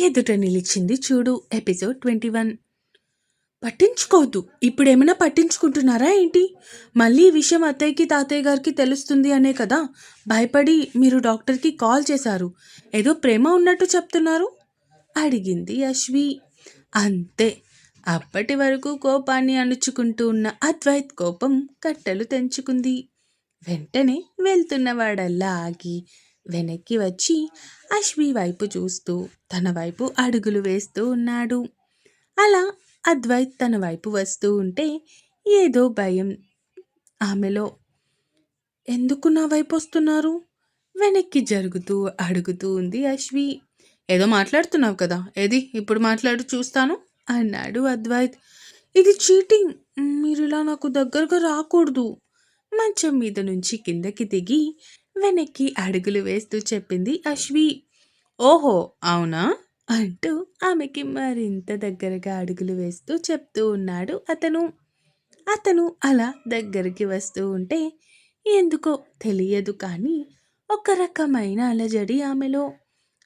ఎదుట నిలిచింది చూడు ఎపిసోడ్ ట్వంటీ వన్. పట్టించుకోవద్దు. ఇప్పుడేమైనా పట్టించుకుంటున్నారా ఏంటి? మళ్ళీ ఈ విషయం అత్తయ్యకి తాతయ్య గారికి తెలుస్తుంది అనే కదా? భయపడి మీరు డాక్టర్కి కాల్ చేశారు. ఏదో ప్రేమ ఉన్నట్టు చెప్తున్నారు? అడిగింది అశ్వి. అంతే. అప్పటి వరకు కోపాన్ని అణుచుకుంటూ ఉన్న అద్వైత్ కోపం కట్టలు తెంచుకుంది. వెంటనే వెళ్తున్నవాడల్లా ఆగి వెనక్కి వచ్చి అశ్వి వైపు చూస్తూ తన వైపు అడుగులు వేస్తూ ఉన్నాడు. అలా అద్వైత్ తన వైపు వస్తూ ఉంటే ఏదో భయం ఆమెలో. ఎందుకు నా వైపు వస్తున్నారు? వెనక్కి జరుగుతూ అడుగుతూ ఉంది అశ్వి. ఏదో మాట్లాడుతున్నావు కదా ఏది? ఇప్పుడు మాట్లాడు చూస్తాను అన్నాడు అద్వైత్. ఇది చీటింగ్ మీరు ఇలా నాకు దగ్గరగా రాకూడదు. మంచం మీద నుంచి కిందకి దిగి వెనక్కి అడుగులు వేస్తూ చెప్పింది అశ్వి. ఓహో అవునా? అంటూ ఆమెకి మరింత దగ్గరగా అడుగులు వేస్తూ చెప్తూ ఉన్నాడు అతను. అతను అలా దగ్గరికి వస్తూ ఉంటే ఎందుకో తెలియదు కానీ ఒక రకమైన అలజడి ఆమెలో.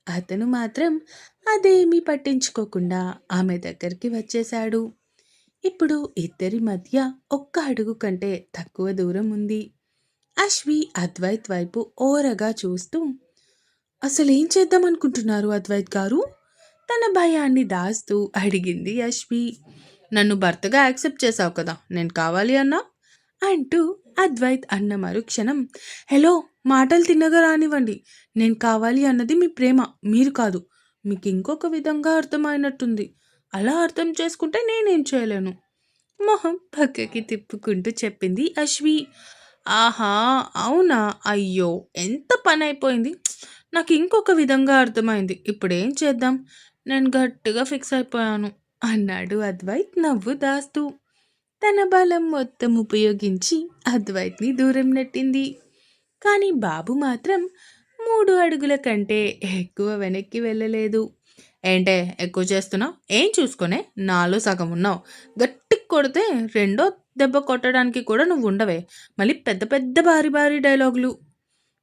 అతను మాత్రం అదేమీ పట్టించుకోకుండా ఆమె దగ్గరికి వచ్చేశాడు. ఇప్పుడు ఇద్దరి మధ్య ఒక్క అడుగు కంటే తక్కువ దూరం ఉంది. అశ్వి అద్వైత్ వైపు ఓరగా చూస్తూ అసలేం చేద్దాం అనుకుంటున్నారు అద్వైత్ గారు? తన భయాన్ని దాస్తూ అడిగింది అశ్వి. నన్ను భర్తగా యాక్సెప్ట్ చేశావు కదా నేను కావాలి అన్నా? అంటూ అద్వైత్ అన్న మరుక్షణం హలో మాటలు తిన్నగా రానివ్వండి. నేను కావాలి అన్నది మీ ప్రేమ మీరు కాదు. మీకు ఇంకొక విధంగా అర్థమైనట్టుంది. అలా అర్థం చేసుకుంటే నేనేం చేయలేను. మొహం పక్కకి తిప్పుకుంటూ చెప్పింది అశ్వి. ఆహా అవునా? అయ్యో ఎంత పని అయిపోయింది నాకు ఇంకొక విధంగా అర్థమైంది. ఇప్పుడేం చేద్దాం? నేను గట్టిగా ఫిక్స్ అయిపోయాను. అన్నాడు అద్వైత్ నవ్వు దాస్తూ తన బలం మొత్తం ఉపయోగించి అద్వైత్ని దూరం నెట్టింది. కానీ బాబు మాత్రం మూడు అడుగుల కంటే ఎక్కువ వెనక్కి వెళ్ళలేదు. ఏంటే ఎక్కువ చేస్తున్నావు? ఏం చూసుకునే? నాలో సగం ఉన్నావు. గట్టి కొడితే రెండో దెబ్బ కొట్టడానికి కూడా నువ్వు ఉండవే. మళ్ళీ పెద్ద పెద్ద భారీ భారీ డైలాగులు.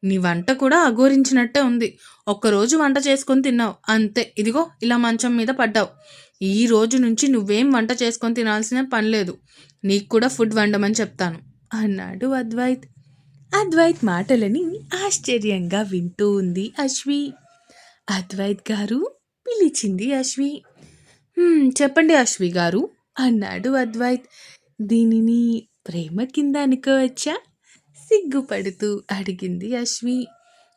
నీ వంట కూడా అఘోరించినట్టే ఉంది. ఒక్కరోజు వంట చేసుకొని తిన్నావు. అంతే. ఇదిగో ఇలా మంచం మీద పడ్డావు. ఈ రోజు నుంచి నువ్వేం వంట చేసుకొని తినాల్సిన పని లేదు. నీకు కూడా ఫుడ్ వండమని చెప్తాను. అన్నాడు అద్వైత్. అద్వైత్ మాటలని ఆశ్చర్యంగా వింటూ ఉంది అశ్వి. అద్వైత్ గారు పిలిచింది అశ్వి. చెప్పండి అశ్వి గారు అన్నాడు అద్వైత్. దీనిని ప్రేమ కింద అనుకోవచ్చా? సిగ్గుపడుతూ అడిగింది అశ్వి.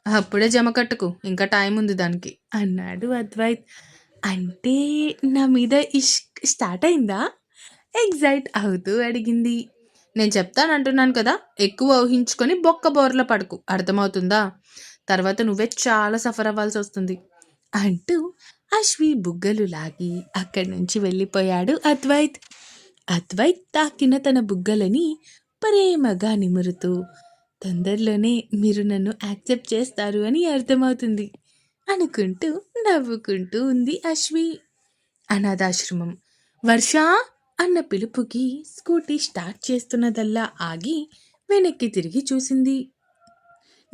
అప్పుడే జమ కట్టుకు ఇంకా టైం ఉంది దానికి అన్నాడు అద్వైత్. అంటే నా మీద ఇష్క్ స్టార్ట్ అయిందా? ఎగ్జైట్ అవుతూ అడిగింది. నేను చెప్తానంటున్నాను కదా ఎక్కువ ఊహించుకొని బొక్క బోర్ల పడుకు అర్థమవుతుందా? తర్వాత నువ్వే చాలా సఫర్ అవ్వాల్సి వస్తుంది అంటూ అశ్వి బుగ్గలు లాగి అక్కడి నుంచి వెళ్ళిపోయాడు అద్వైత్. అద్వైత్ తాకిన తన బుగ్గలని ప్రేమగా నిమురుతూ తొందరలోనే మీరు నన్ను యాక్సెప్ట్ చేస్తారు అని అర్థమవుతుంది అనుకుంటూ నవ్వుకుంటూ ఉంది అశ్వి. అనాథాశ్రమం. వర్ష అన్న పిలుపుకి స్కూటీ స్టార్ట్ చేస్తున్నదల్లా ఆగి వెనక్కి తిరిగి చూసింది.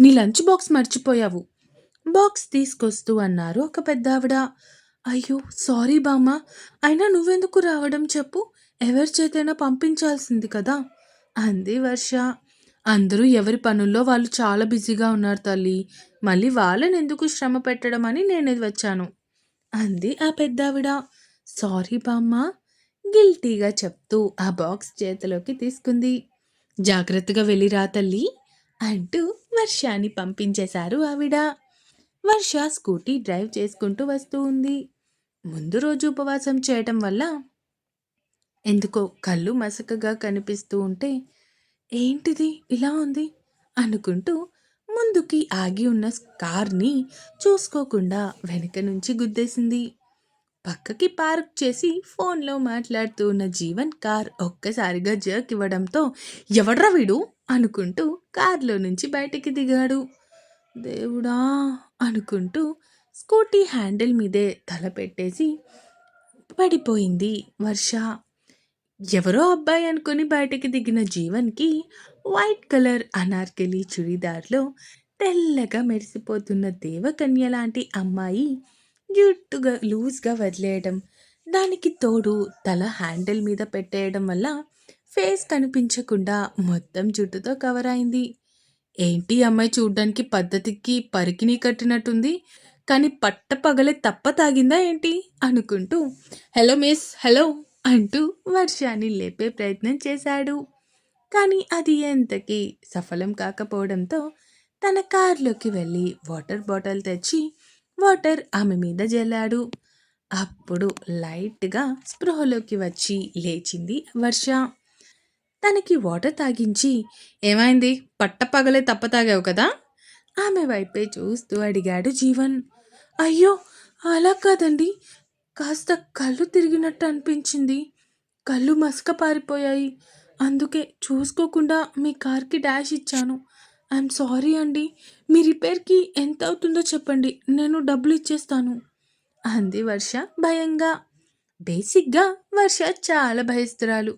నీ లంచ్ బాక్స్ మర్చిపోయావు. బాక్స్ తీసుకొస్తూ అన్నారు ఒక పెద్దావిడ. అయ్యో సారీ బామ్మ. అయినా నువ్వెందుకు రావడం చెప్పు. ఎవరి చేతైనా పంపించాల్సింది కదా? అంది వర్ష. అందరూ ఎవరి పనుల్లో వాళ్ళు చాలా బిజీగా ఉన్నారు తల్లి. మళ్ళీ వాళ్ళని ఎందుకు శ్రమ పెట్టడం అని నేను వచ్చాను. అంది ఆ పెద్దావిడ. సారీ బామ్మ. గిల్టీగా చెప్తూ ఆ బాక్స్ చేతిలోకి తీసుకుంది. జాగ్రత్తగా వెళ్ళిరా తల్లి అంటూ వర్షాన్ని పంపించేశారు ఆవిడ. వర్ష స్కూటీ డ్రైవ్ చేసుకుంటూ వస్తూ ఉంది. ముందు రోజు ఉపవాసం చేయటం వల్ల ఎందుకో కళ్ళు మసకగా కనిపిస్తూ ఉంటే ఏంటిది? ఇలా ఉంది? అనుకుంటూ ముందుకి ఆగి ఉన్న కార్ని చూసుకోకుండా వెనక నుంచి గుద్దేసింది. పక్కకి పార్క్ చేసి ఫోన్లో మాట్లాడుతూ ఉన్న జీవన్ కార్ ఒక్కసారిగా జర్క్ ఇవ్వడంతో ఎవడ్రా వీడు? అనుకుంటూ కార్లో నుంచి బయటికి దిగాడు. దేవుడా అనుకుంటూ స్కూటీ హ్యాండిల్ మీదే తల పెట్టేసి పడిపోయింది వర్ష. ఎవరో అబ్బాయి అనుకుని బయటికి దిగిన జీవన్కి వైట్ కలర్ అనార్కలి చుడిదార్లో తెల్లగా మెరిసిపోతున్న దేవకన్య లాంటి అమ్మాయి జుట్టుగా లూజ్గా వదిలేయడం దానికి తోడు తల హ్యాండిల్ మీద పెట్టేయడం వల్ల ఫేస్ కనిపించకుండా మొత్తం జుట్టుతో కవర్ అయింది. ఏంటి అమ్మాయి చూడ్డానికి పద్ధతికి పరికిని కట్టినట్టుంది? కానీ పట్టపగలే తప్ప తాగిందా ఏంటి? అనుకుంటూ హలో మిస్ హలో. అంటూ వర్షాన్ని లేపే ప్రయత్నం చేశాడు. కానీ అది ఎంతకీ సఫలం కాకపోవడంతో తన కార్లోకి వెళ్ళి వాటర్ బాటిల్ తెచ్చి వాటర్ ఆమె మీద జల్లాడు. అప్పుడు లైట్గా స్పృహలోకి వచ్చి లేచింది వర్ష. తనకి వాటర్ తాగించి ఏమైంది? పట్టపగలే తప్ప తాగావు కదా? ఆమె వైపే చూస్తూ అడిగాడు జీవన్. అయ్యో అలా కాదండి. కాస్త కళ్ళు తిరిగినట్టు అనిపించింది. కళ్ళు మసక పారిపోయాయి అందుకే చూసుకోకుండా మీ కార్కి డాష్ ఇచ్చాను. ఐఎమ్ సారీ అండి. మీ రిపేర్కి ఎంత అవుతుందో చెప్పండి. నేను డబ్బులు ఇచ్చేస్తాను. అంది వర్ష భయంగా. బేసిక్గా వర్ష చాలా భయస్తురాలు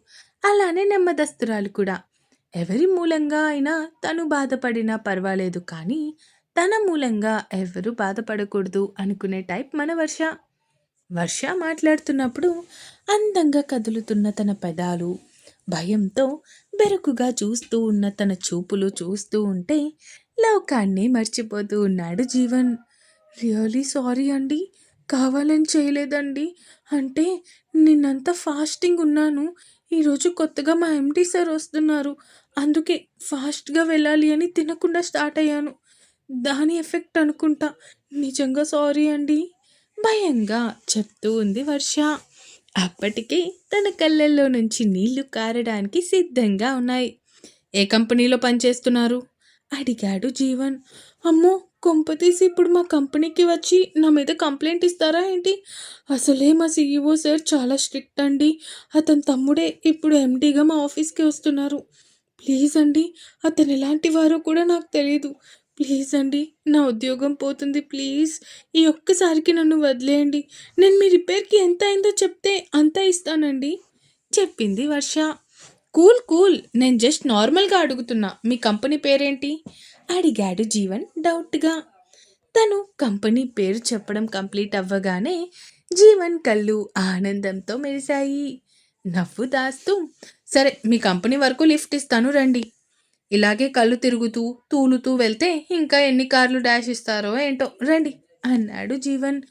అలానే నెమ్మదస్తురాలు కూడా. ఎవరి మూలంగా అయినా తను బాధపడినా పర్వాలేదు కానీ తన మూలంగా ఎవరు బాధపడకూడదు అనుకునే టైప్ మన వర్ష. వర్ష మాట్లాడుతున్నప్పుడు అందంగా కదులుతున్న తన పెదాలు భయంతో బెరుకుగా చూస్తూ ఉన్న తన చూపులు చూస్తూ ఉంటే లోకాన్ని మర్చిపోతూ ఉన్నాడు జీవన్. రియలీ సారీ అండి కావాలని చేయలేదండి. అంటే నిన్నంతా ఫాస్టింగ్ ఉన్నాను. ఈరోజు కొత్తగా మా ఎంటీ సార్ వస్తున్నారు. అందుకే ఫాస్ట్గా వెళ్ళాలి అని తినకుండా స్టార్ట్ అయ్యాను. దాని ఎఫెక్ట్ అనుకుంటా. నిజంగా సారీ అండి. భయంగా చెప్తూ ఉంది వర్ష. అప్పటికే తన కళ్ళల్లో నుంచి నీళ్ళు కారడానికి సిద్ధంగా ఉన్నాయి. ఏ కంపెనీలో పనిచేస్తున్నారు? అడిగాడు జీవన్. అమ్మో కొంపతీసి ఇప్పుడు మా కంపెనీకి వచ్చి నా మీద కంప్లైంట్ ఇస్తారా ఏంటి? అసలే మా సీఈఓ సార్ చాలా స్ట్రిక్ట్ అండి. అతని తమ్ముడే ఇప్పుడు ఎండీగా మా ఆఫీస్కి వస్తున్నారు. ప్లీజ్ అండి అతను ఎలాంటి వారో కూడా నాకు తెలియదు ప్లీజ్ అండి నా ఉద్యోగం పోతుంది ప్లీజ్. ఈ ఒక్కసారికి నన్ను వదిలేయండి. నేను మీ రిపేర్కి ఎంత అయిందో చెప్తే అంత ఇస్తానండి. చెప్పింది వర్ష. Cool cool. నేను జస్ట్ నార్మల్గా అడుగుతున్నా. మీ కంపెనీ పేరేంటి? అడిగాడు జీవన్ డౌట్గా. తను కంపెనీ పేరు చెప్పడం కంప్లీట్ అవ్వగానే జీవన్ కళ్ళు ఆనందంతో మెరిశాయి. నవ్వు దాస్తూ సరే మీ కంపెనీ వరకు లిఫ్ట్ ఇస్తాను రండి. ఇలాగే కళ్ళు తిరుగుతూ తూలుతూ వెళ్తే ఇంకా ఎన్ని కార్లు డాష్ ఇస్తారో ఏంటో. రండి అన్నాడు జీవన్.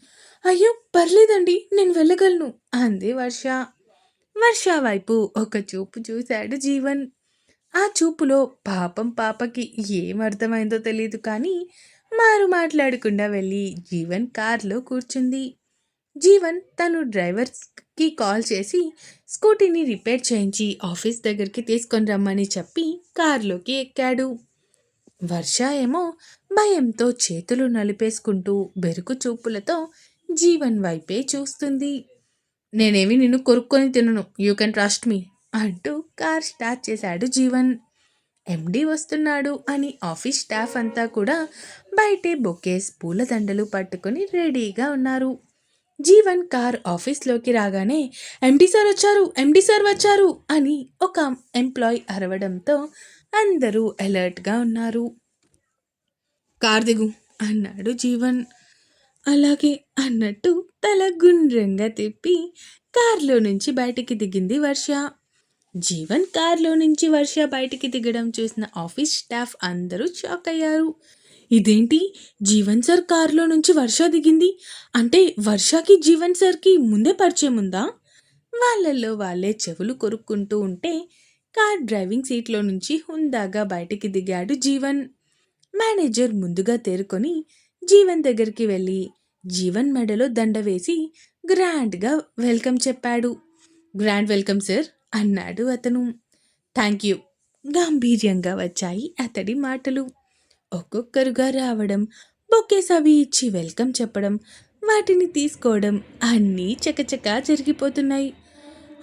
అయ్యో పర్లేదండి నేను వెళ్ళగలను అంది వర్ష. వర్ష వైపు ఒక చూపు చూశాడు జీవన్. ఆ చూపులో పాపం పాపకి ఏం అర్థమైందో తెలియదు కానీ మారు మాట్లాడకుండా వెళ్ళి జీవన్ కారులో కూర్చుంది. జీవన్ తను డ్రైవర్కి కాల్ చేసి స్కూటీని రిపేర్ చేయించి ఆఫీస్ దగ్గరికి తీసుకొని రమ్మని చెప్పి కారులోకి ఎక్కాడు. వర్ష ఏమో భయంతో చేతులు నలిపేసుకుంటూ బెరుకు చూపులతో జీవన్ వైపే చూస్తుంది. నేనేమి నిన్ను కొరుక్కొని తినను యూ కెన్ ట్రస్ట్ మీ అంటూ కార్ స్టార్ట్ చేశాడు జీవన్. ఎండి వస్తున్నాడు అని ఆఫీస్ స్టాఫ్ అంతా కూడా బయటే బొకేస్ పూలదండలు పట్టుకొని రెడీగా ఉన్నారు. జీవన్ కార్ ఆఫీస్లోకి రాగానే ఎండి సార్ వచ్చారు ఎండి సార్ వచ్చారు అని ఒక ఎంప్లాయ్ అరవడంతో అందరూ అలర్ట్గా ఉన్నారు. కార్ దిగు అన్నాడు జీవన్. అలాగే అన్నట్టు తల గుండ్రంగా తిప్పి కార్లో నుంచి బయటికి దిగింది వర్ష. జీవన్ కార్లో నుంచి వర్ష బయటికి దిగడం చూసిన ఆఫీస్ స్టాఫ్ అందరూ షాక్ అయ్యారు. ఇదేంటి? జీవన్ సార్ కారులో నుంచి వర్ష దిగింది. అంటే వర్షకి జీవన్ సార్కి ముందే పరిచయం ఉందా? వాళ్ళల్లో వాళ్ళే చెవులు కొరుక్కుంటూ ఉంటే కార్ డ్రైవింగ్ సీట్లో నుంచి హుందాగా బయటికి దిగాడు జీవన్. మేనేజర్ ముందుగా తేరుకొని జీవన్ దగ్గరికి వెళ్ళి జీవన్ మెడలో దండ వేసి గ్రాండ్గా వెల్కమ్ చెప్పాడు. గ్రాండ్ వెల్కమ్ సార్ అన్నాడు అతను. Thank you. గాంభీర్యంగా వచ్చాయి అతడి మాటలు. ఒక్కొక్కరుగా రావడం బొకేస్ అవి ఇచ్చి వెల్కమ్ చెప్పడం వాటిని తీసుకోవడం అన్నీ చకచకా జరిగిపోతున్నాయి.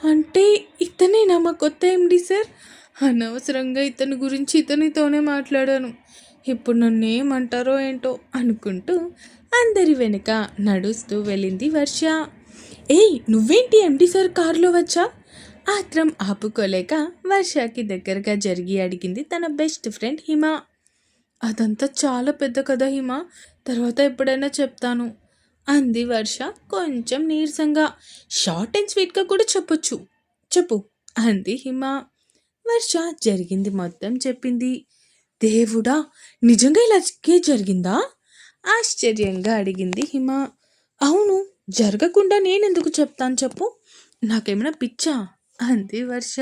అంటే ఇతనేనా మా కొత్త ఎండి సార్? అనవసరంగా ఇతని గురించి ఇతనితోనే మాట్లాడాను. ఇప్పుడు నన్ను ఏమంటారో ఏంటో అనుకుంటూ అందరి వెనుక నడుస్తూ వెళ్ళింది వర్ష. ఏయ్ నువ్వేంటి ఎండి సార్ కారులో వచ్చా? ఆత్రం ఆపుకోలేక వర్షకి దగ్గరగా జరిగి అడిగింది తన బెస్ట్ ఫ్రెండ్ హిమ. అదంతా చాలా పెద్ద కథ హిమ. తర్వాత ఎప్పుడైనా చెప్తాను. అంది వర్ష కొంచెం నీరసంగా. షార్ట్ అండ్ స్వీట్గా కూడా చెప్పొచ్చు. చెప్పు అంది హిమ. వర్ష జరిగింది మొత్తం చెప్పింది. దేవుడా నిజంగా ఇలాగే జరిగిందా? ఆశ్చర్యంగా అడిగింది హిమ. అవును జరగకుండా నేనెందుకు చెప్తాను చెప్పు. నాకేమైనా పిచ్చా? అంది వర్ష.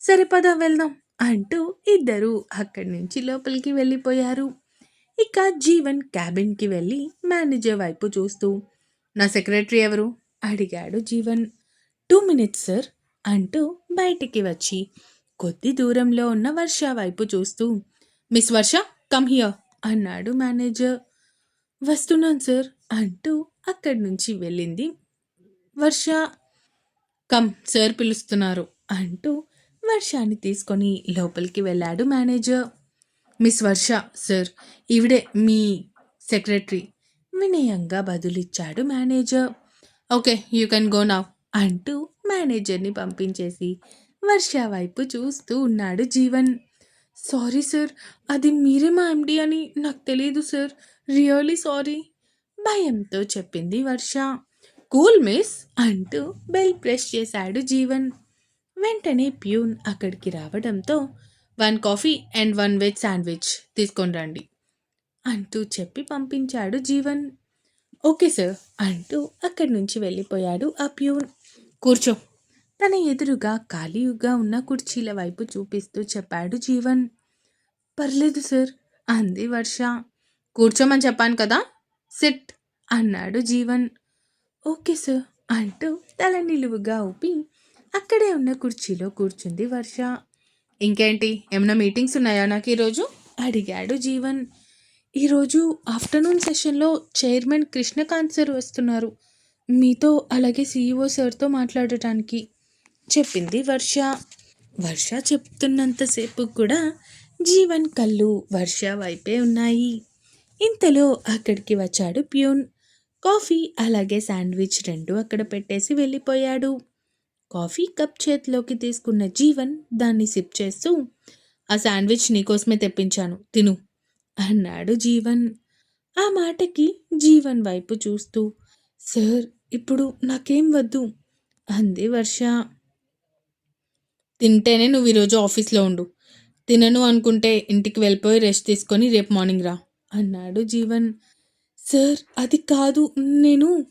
సరే పద వెళ్దాం. అంటూ ఇద్దరు అక్కడి నుంచి లోపలికి వెళ్ళిపోయారు. ఇక జీవన్ క్యాబిన్కి వెళ్ళి మేనేజర్ వైపు చూస్తూ నా సెక్రటరీ ఎవరు? అడిగాడు జీవన్. టూ మినిట్స్ సార్ అంటూ బయటికి వచ్చి కొద్ది దూరంలో ఉన్న వర్ష వైపు చూస్తూ మిస్ వర్ష కమ్ హియర్ అన్నాడు మేనేజర్. వస్తున్నాను సార్ అంటూ అక్కడి నుంచి వెళ్ళింది వర్ష. కమ్ సార్ పిలుస్తున్నారు అంటూ వర్షాన్ని తీసుకొని లోపలికి వెళ్ళాడు మేనేజర్. మిస్ వర్ష సార్ ఈవిడే మీ సెక్రటరీ. వినయంగా బదులిచ్చాడు manager. Okay you can go now అంటూ మేనేజర్ని పంపించేసి వర్ష వైపు చూస్తూ ఉన్నాడు జీవన్. సారీ సార్ అది మీరే మా ఎండి అని నాకు తెలియదు సార్. రియలీ సారీ భయంతో చెప్పింది వర్ష. కూల్ మిస్ అంటూ బెల్ ప్రెస్ చేశాడు జీవన్. వెంటనే ప్యూన్ అక్కడికి రావడంతో one coffee and one veg sandwich తీసుకొని రండి అంటూ చెప్పి పంపించాడు జీవన్. ఓకే సార్ అంటూ అక్కడి నుంచి వెళ్ళిపోయాడు ఆ ప్యూన్. కూర్చో. తన ఎదురుగా ఖాళీగా ఉన్న కుర్చీల వైపు చూపిస్తూ చెప్పాడు జీవన్. పర్లేదు సార్ అంది వర్ష. కూర్చోమని చెప్పాను కదా సిట్ అన్నాడు జీవన్. ఓకే సార్ అంటూ తల నిలువుగా ఊపి అక్కడే ఉన్న కుర్చీలో కూర్చుంది వర్ష. ఇంకేంటి? ఏమైనా మీటింగ్స్ ఉన్నాయా నాకు ఈరోజు? అడిగాడు జీవన్. ఈరోజు ఆఫ్టర్నూన్ సెషన్లో చైర్మన్ కృష్ణకాంత్ సార్ వస్తున్నారు. మీతో అలాగే సీఈఓ సార్తో మాట్లాడటానికి చెప్పింది వర్ష. వర్ష చెప్తున్నంతసేపు కూడా జీవన్ కళ్ళు వర్ష వైపే ఉన్నాయి. ఇంతలో అక్కడికి వచ్చాడు ప్యూన్. కాఫీ అలాగే శాండ్విచ్ రెండు అక్కడ పెట్టేసి వెళ్ళిపోయాడు. కాఫీ కప్ చేతిలోకి తీసుకున్న జీవన్ దాన్ని సిప్ చేస్తూ ఆ శాండ్విచ్ నీకోసమే తెప్పించాను. తిను. అన్నాడు జీవన్. ఆ మాటకి జీవన్ వైపు చూస్తూ సార్ ఇప్పుడు నాకేం వద్దు అంది వర్ష. తింటేనే నువ్వు ఈరోజు ఆఫీస్లో ఉండు. తినను అనుకుంటే ఇంటికి వెళ్ళిపోయి రెస్ట్ తీసుకొని రేపు మార్నింగ్ రా అన్నాడు జీవన్. సార్ అది కాదు నేను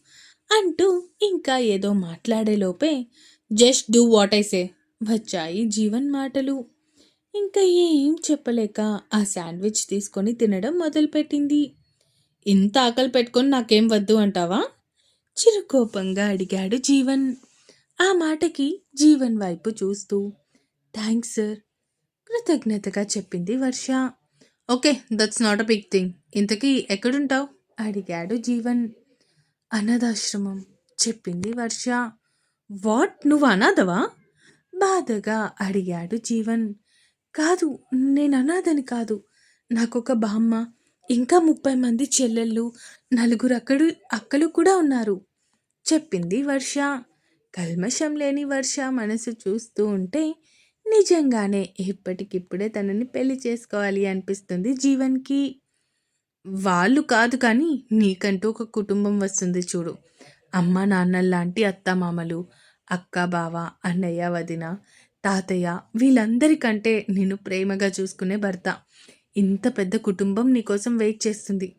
అంటూ ఇంకా ఏదో మాట్లాడేలోపే just do what I say. వచ్చాయి జీవన్ మాటలు. ఇంకా ఏం చెప్పలేక ఆ శాండ్విచ్ తీసుకొని తినడం మొదలుపెట్టింది. ఇంత ఆకలి పెట్టుకొని నాకేం వద్దు అంటావా? చిరుకోపంగా అడిగాడు జీవన్. ఆ మాటకి జీవన్ వైపు చూస్తూ థ్యాంక్స్ సార్ కృతజ్ఞతగా చెప్పింది Varsha. Okay that's not a big thing. ఇంతకీ ఎక్కడుంటావు? అడిగాడు జీవన్. అనాథాశ్రమం చెప్పింది వర్ష. వాట్? నువ్వు అనాథవా? బాధగా అడిగాడు జీవన్. కాదు నేను అనాథని కాదు. నాకొక బామ్మ ఇంకా ముప్పై మంది చెల్లెళ్ళు నలుగురు అక్కడు అక్కలు కూడా ఉన్నారు చెప్పింది వర్ష. కల్మషం లేని వర్ష మనసు చూస్తూ ఉంటే నిజంగానే ఇప్పటికిప్పుడే తనని పెళ్ళి చేసుకోవాలి అనిపిస్తుంది జీవన్కి. వాళ్ళు కాదు కానీ నీకంటూ ఒక కుటుంబం వస్తుంది చూడు. అమ్మ నాన్నల్లాంటి అత్తమామలు అక్క బావ అన్నయ్య వదిన తాతయ్య వీళ్ళందరికంటే నేను ప్రేమగా చూసుకునే భర్త. ఇంత పెద్ద కుటుంబం నీకోసం వెయిట్ చేస్తుంది.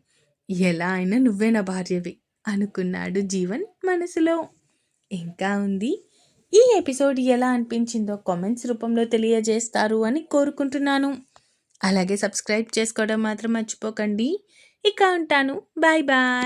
ఎలా అయినా నువ్వే నా భార్యవి అనుకున్నాడు జీవన్ మనసులో. ఇంకా ఉంది. ఈ ఎపిసోడ్ ఎలా అనిపించిందో కామెంట్స్ రూపంలో తెలియజేస్తారు అని కోరుకుంటున్నాను. అలాగే సబ్స్క్రైబ్ చేసుకోవడం మాత్రం మర్చిపోకండి. ఇక ఉంటాను. Bye bye.